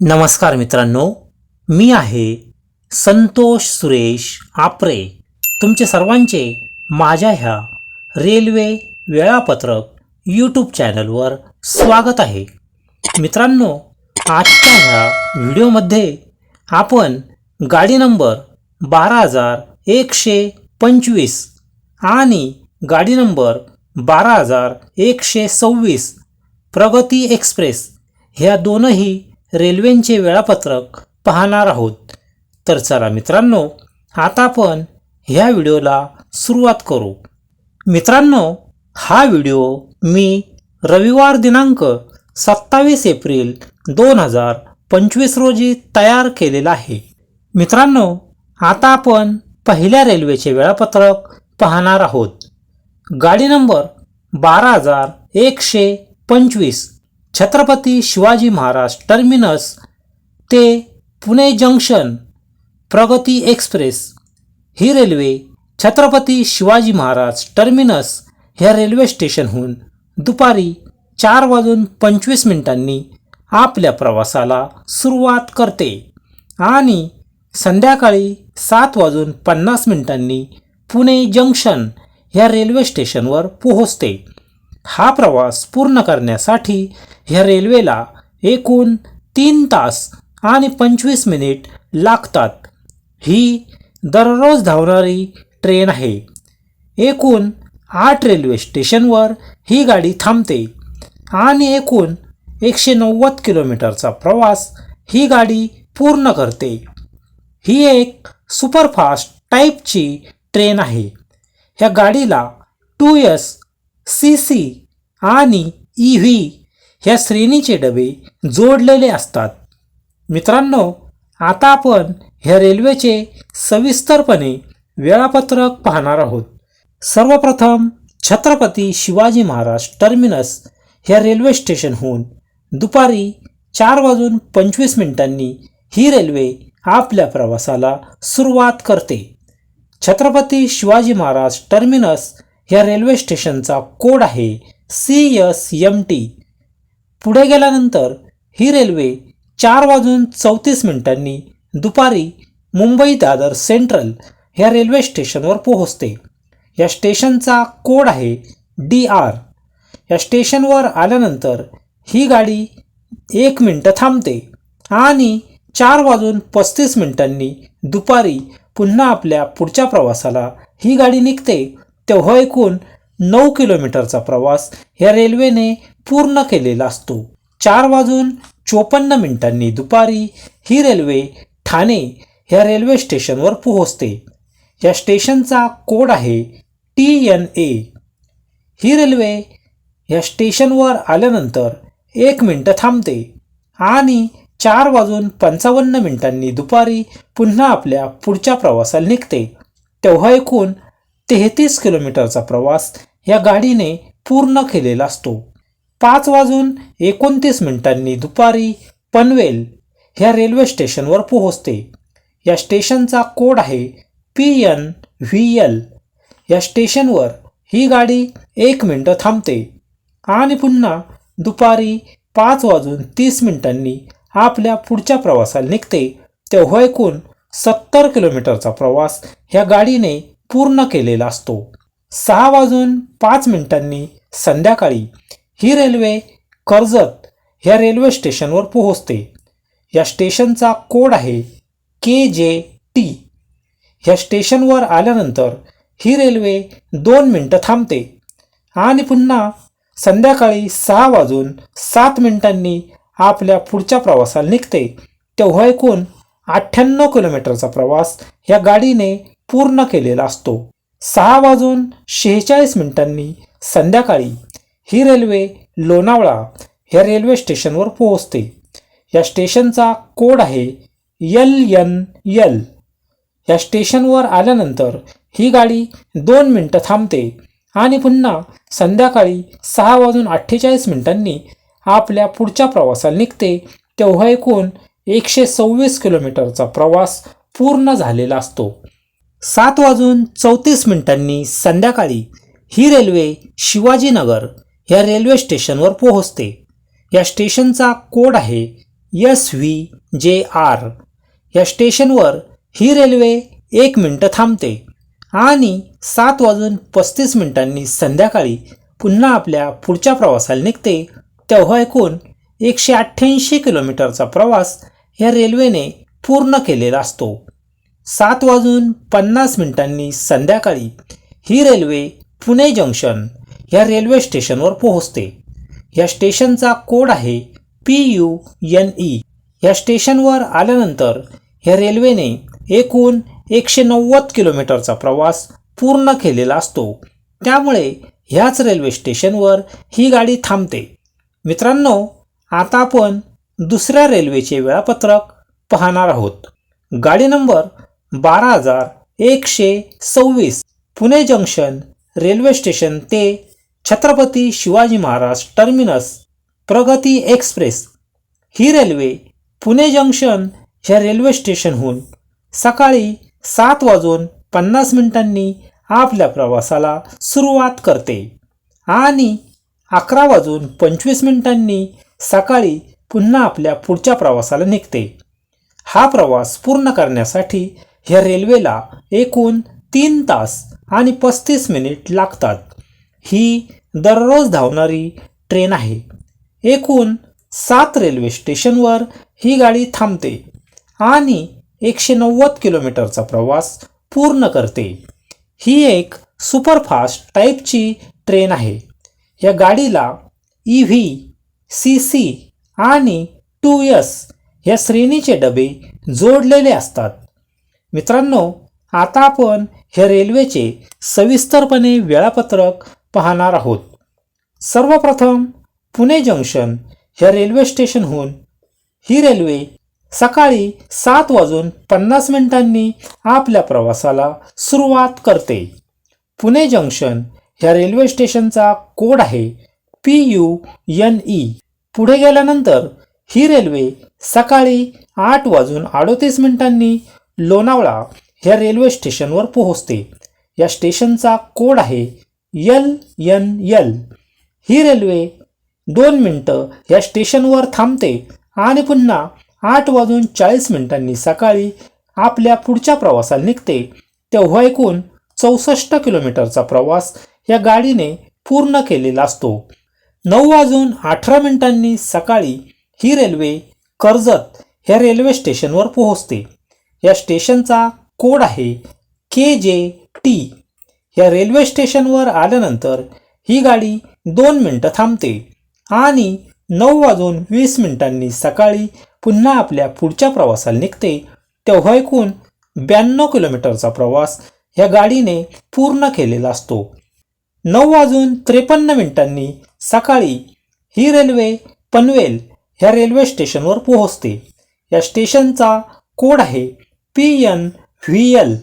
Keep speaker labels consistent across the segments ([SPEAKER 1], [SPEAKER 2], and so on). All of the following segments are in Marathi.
[SPEAKER 1] नमस्कार मित्रांनो मी आहे संतोष सुरेश आपरे. तुमचे सर्वांचे माझ्या ह्या रेल्वे वेळापत्रक यूट्यूब चॅनलवर स्वागत आहे. मित्रांनो आजच्या ह्या व्हिडिओमध्ये आपण गाडी नंबर बारा हजार एकशे पंचवीस आणि गाडी नंबर बारा हजार एकशे सव्वीस प्रगती एक्सप्रेस ह्या दोनही रेल्वेंचे वेळापत्रक पाहणार आहोत. तर चला मित्रांनो आता आपण ह्या व्हिडिओला सुरुवात करू. मित्रांनो हा व्हिडिओ मी रविवार दिनांक सत्तावीस एप्रिल दोन हजार पंचवीस रोजी तयार केलेला आहे. मित्रांनो आता आपण पहिल्या रेल्वेचे वेळापत्रक पाहणार आहोत. गाडी नंबर बारा हजार एकशे पंचवीस. छत्रपती शिवाजी महाराज टर्मिनस ते पुणे जंक्शन प्रगती एक्सप्रेस ही रेल्वे छत्रपती शिवाजी महाराज टर्मिनस ह्या रेल्वे स्टेशनहून दुपारी चार वाजून पंचवीस मिनिटांनी आपल्या प्रवासाला सुरुवात करते आणि संध्याकाळी सात वाजून पन्नास मिनिटांनी पुणे जंक्शन ह्या रेल्वे स्टेशनवर पोहोचते. हा प्रवास पूर्ण करण्यासाठी ह्या रेल्वेला एकूण तीन तास आणि पंचवीस मिनिट लागतात. ही दररोज धावणारी ट्रेन आहे. एकूण आठ रेल्वे स्टेशनवर ही गाडी थांबते आणि एकूण एकशे नव्वद किलोमीटरचा प्रवास ही गाडी पूर्ण करते. ही एक सुपरफास्ट टाईपची ट्रेन आहे. ह्या गाडीला टू एस सी सी आणि ई व्ही ह्या श्रेणीचे डबे जोडलेले असतात. मित्रांनो आता आपण ह्या रेल्वेचे सविस्तरपणे वेळापत्रक पाहणार आहोत. सर्वप्रथम छत्रपती शिवाजी महाराज टर्मिनस ह्या रेल्वे स्टेशनहून दुपारी चार वाजून पंचवीस मिनिटांनी ही रेल्वे आपल्या प्रवासाला सुरुवात करते. छत्रपती शिवाजी महाराज टर्मिनस ह्या रेल्वे स्टेशनचा कोड आहे सी एस एम टी. पुढे गेल्यानंतर ही रेल्वे चार वाजून चौतीस मिनिटांनी दुपारी मुंबई दादर सेंट्रल ह्या रेल्वे स्टेशनवर पोहोचते. या स्टेशनचा कोड आहे डी आर. या स्टेशनवर आल्यानंतर ही गाडी एक मिनटं थांबते आणि चार वाजून पस्तीस मिनिटांनी दुपारी पुन्हा आपल्या पुढच्या प्रवासाला ही गाडी निघते. तेव्हा एकूण नऊ किलोमीटरचा प्रवास या रेल्वेने पूर्ण केलेला असतो. चार वाजून चोपन्न मिनिटांनी दुपारी ही रेल्वे ठाणे ह्या रेल्वे स्टेशनवर पोहोचते. या स्टेशनचा कोड आहे टी एन ए. ही रेल्वे या स्टेशनवर आल्यानंतर एक मिनटं थांबते आणि चार वाजून पंचावन्न मिनिटांनी दुपारी पुन्हा आपल्या पुढच्या प्रवासाला निघते. तेव्हा एकूण तेहतीस किलोमीटरचा प्रवास या गाडीने पूर्ण केलेला असतो. पाच वाजून एकोणतीस मिनिटांनी दुपारी पनवेल ह्या रेल्वे स्टेशनवर पोहोचते. या स्टेशनचा कोड आहे पी एन व्ही एल. या स्टेशनवर ही गाडी एक मिनटं थांबते आणि पुन्हा दुपारी पाच वाजून तीस मिनिटांनी आपल्या पुढच्या प्रवासाला निघते. तेव्हा एकूण सत्तर किलोमीटरचा प्रवास ह्या गाडीने पूर्ण केलेला असतो. सहा वाजून पाच मिनिटांनी संध्याकाळी ही रेल्वे कर्जत ह्या रेल्वे स्टेशनवर पोहोचते. या स्टेशनचा कोड आहे के जे टी. ह्या स्टेशनवर आल्यानंतर ही रेल्वे दोन मिनटं थांबते. आणि पुन्हा संध्याकाळी सहा वाजून सात मिनिटांनी आपल्या पुढच्या प्रवासाला निघते. तेव्हा एकूण अठ्ठ्याण्णव किलोमीटरचा प्रवास या गाडीने पूर्ण केलेला असतो. सहा वाजून शेहेचाळीस मिनिटांनी संध्याकाळी ही रेल्वे लोणावळा ह्या रेल्वे स्टेशनवर पोहोचते. या स्टेशनचा कोड आहे यल एन यल या स्टेशनवर आल्यानंतर ही गाडी दोन मिनटं थांबते आणि पुन्हा संध्याकाळी सहा वाजून अठ्ठेचाळीस मिनिटांनी आपल्या पुढच्या प्रवासाला निघते. तेव्हा एकूण एकशे सव्वीस किलोमीटरचा प्रवास पूर्ण झालेला असतो. सात वाजून चौतीस मिनिटांनी संध्याकाळी ही रेल्वे शिवाजीनगर या रेल्वे स्टेशनवर पोहोचते. या स्टेशनचा कोड आहे एस व्ही जे आर. या स्टेशनवर ही रेल्वे एक मिनटं थांबते आणि सात वाजून पस्तीस मिनिटांनी संध्याकाळी पुन्हा आपल्या पुढच्या प्रवासाला निघते. तेव्हा एकूण एकशे अठ्ठ्याऐंशी किलोमीटरचा प्रवास या रेल्वेने पूर्ण केलेला असतो. सात वाजून पन्नास मिनिटांनी संध्याकाळी ही रेल्वे पुणे जंक्शन या रेल्वे स्टेशनवर पोहोचते. या स्टेशनचा कोड आहे पी यू एन ई. या स्टेशनवर आल्यानंतर या रेल्वेने एकूण एकशे नव्वद किलोमीटरचा प्रवास पूर्ण केलेला असतो. त्यामुळे ह्याच रेल्वे स्टेशनवर ही गाडी थांबते. मित्रांनो आता आपण दुसऱ्या रेल्वेचे वेळापत्रक पाहणार आहोत. गाडी नंबर बारा हजार एकशे सव्वीस पुणे जंक्शन रेल्वे स्टेशन ते छत्रपती शिवाजी महाराज टर्मिनस प्रगती एक्सप्रेस. ही रेल्वे पुणे जंक्शन ह्या रेल्वे स्टेशनहून सकाळी सात वाजून पन्नास मिनिटांनी आपल्या प्रवासाला सुरुवात करते आणि अकरा वाजून पंचवीस मिनिटांनी सकाळी पुन्हा आपल्या पुढच्या प्रवासाला निघते. हा प्रवास पूर्ण करण्यासाठी ह्या रेल्वेला एकूण तीन तास आणि पस्तीस मिनिट लागतात. ही दररोज धावणारी ट्रेन आहे. एकूण सात रेल्वे स्टेशनवर ही गाडी थांबते आणि एकशे नव्वद किलोमीटरचा प्रवास पूर्ण करते. ही एक सुपरफास्ट टाईपची ट्रेन आहे. या गाडीला ई व्ही सी सी आणि टू एस या श्रेणीचे डबे जोडलेले असतात. मित्रांनो आता आपण ह्या रेल्वेचे सविस्तरपणे वेळापत्रक पाहणार आहोत. सर्वप्रथम पुणे जंक्शन ह्या रेल्वे स्टेशनहून ही रेल्वे सकाळी सात वाजून पन्नास मिनिटांनी आपल्या प्रवासाला सुरुवात करते. पुणे जंक्शन ह्या रेल्वे स्टेशनचा कोड आहे पी यू एन ई. पुढे गेल्यानंतर ही रेल्वे सकाळी आठ वाजून अडोतीस मिनिटांनी लोणावळा ह्या रेल्वे स्टेशनवर पोहोचते. या स्टेशनचा कोड आहे यल एन यल ही रेल्वे दोन मिनटं या स्टेशनवर थांबते आणि पुन्हा आठ वाजून चाळीस मिनिटांनी सकाळी आपल्या पुढच्या प्रवासाला निघते. तेव्हा एकूण चौसष्ट किलोमीटरचा प्रवास या गाडीने पूर्ण केलेला असतो. नऊ वाजून अठरा मिनिटांनी सकाळी ही रेल्वे कर्जत ह्या रेल्वे स्टेशनवर पोहोचते. या स्टेशनचा कोड आहे के जे टी. या रेल्वे स्टेशनवर आल्यानंतर ही गाडी दोन मिनटं थांबते आणि नऊ वाजून वीस मिनिटांनी सकाळी पुन्हा आपल्या पुढच्या प्रवासाला निघते. तेव्हा एकूण ब्याण्णव किलोमीटरचा प्रवास ह्या गाडीने पूर्ण केलेला असतो. नऊ वाजून त्रेपन्न मिनिटांनी सकाळी ही रेल्वे पनवेल ह्या रेल्वे स्टेशनवर पोहोचते. या स्टेशनचा कोड आहे पी एन व्ही एल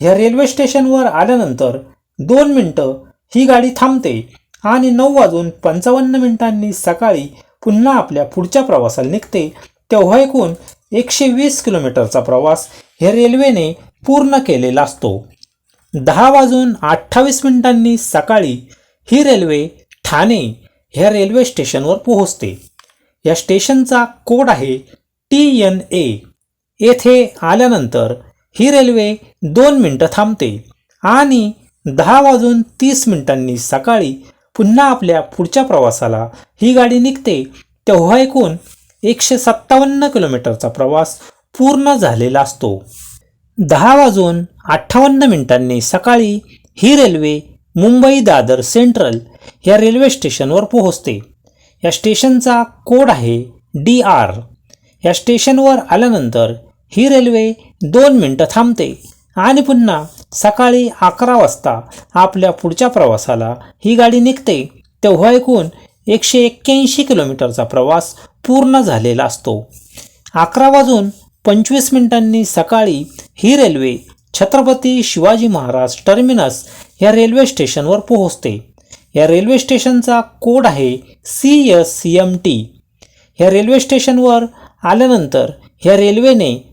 [SPEAKER 1] ह्या रेल्वे स्टेशनवर आल्यानंतर दोन मिनटं ही गाडी थांबते आणि नऊ वाजून पंचावन्न मिनिटांनी सकाळी पुन्हा आपल्या पुढच्या प्रवासाला निघते तेव्हा एकूण एकशे वीस किलोमीटरचा प्रवास ह्या रेल्वेने पूर्ण केलेला असतो. दहा वाजून अठ्ठावीस मिनिटांनी सकाळी ही रेल्वे ठाणे ह्या रेल्वे स्टेशनवर पोहोचते. या स्टेशनचा कोड आहे टी एन ए. येथे आल्यानंतर ही रेल्वे दोन मिनटं थांबते आणि दहा वाजून तीस मिनिटांनी सकाळी पुन्हा आपल्या पुढच्या प्रवासाला ही गाडी निघते. तेव्हा एकूण एकशे सत्तावन्न किलोमीटरचा प्रवास पूर्ण झालेला असतो. दहा वाजून अठ्ठावन्न मिनिटांनी सकाळी ही रेल्वे मुंबई दादर सेंट्रल या रेल्वे स्टेशनवर पोहोचते. या स्टेशनचा कोड आहे डी आर. या स्टेशनवर आल्यानंतर ही रेल्वे दोन मिनटं थांबते. आणि पुन्हा सकाळी अकरा वाजता आपल्या पुढच्या प्रवासाला ही गाडी निघते. तेव्हा एकूण एकशे एक्क्याऐंशी किलोमीटरचा प्रवास पूर्ण झालेला असतो. अकरा वाजून पंचवीस मिनिटांनी सकाळी ही रेल्वे छत्रपती शिवाजी महाराज टर्मिनस या रेल्वे स्टेशनवर पोहोचते. या रेल्वे स्टेशनचा कोड आहे सी एस एम टी. या रेल्वे स्टेशनवर आल्यानंतर ह्या रेल्वेने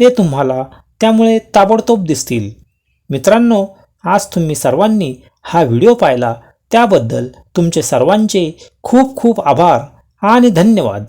[SPEAKER 1] ते तुम्हाला त्यामुळे ताबडतोब दिसतील. मित्रांनो आज तुम्ही सर्वांनी हा व्हिडिओ पाहिला. त्याबद्दल तुमचे सर्वांचे खूप खूप आभार आणि धन्यवाद.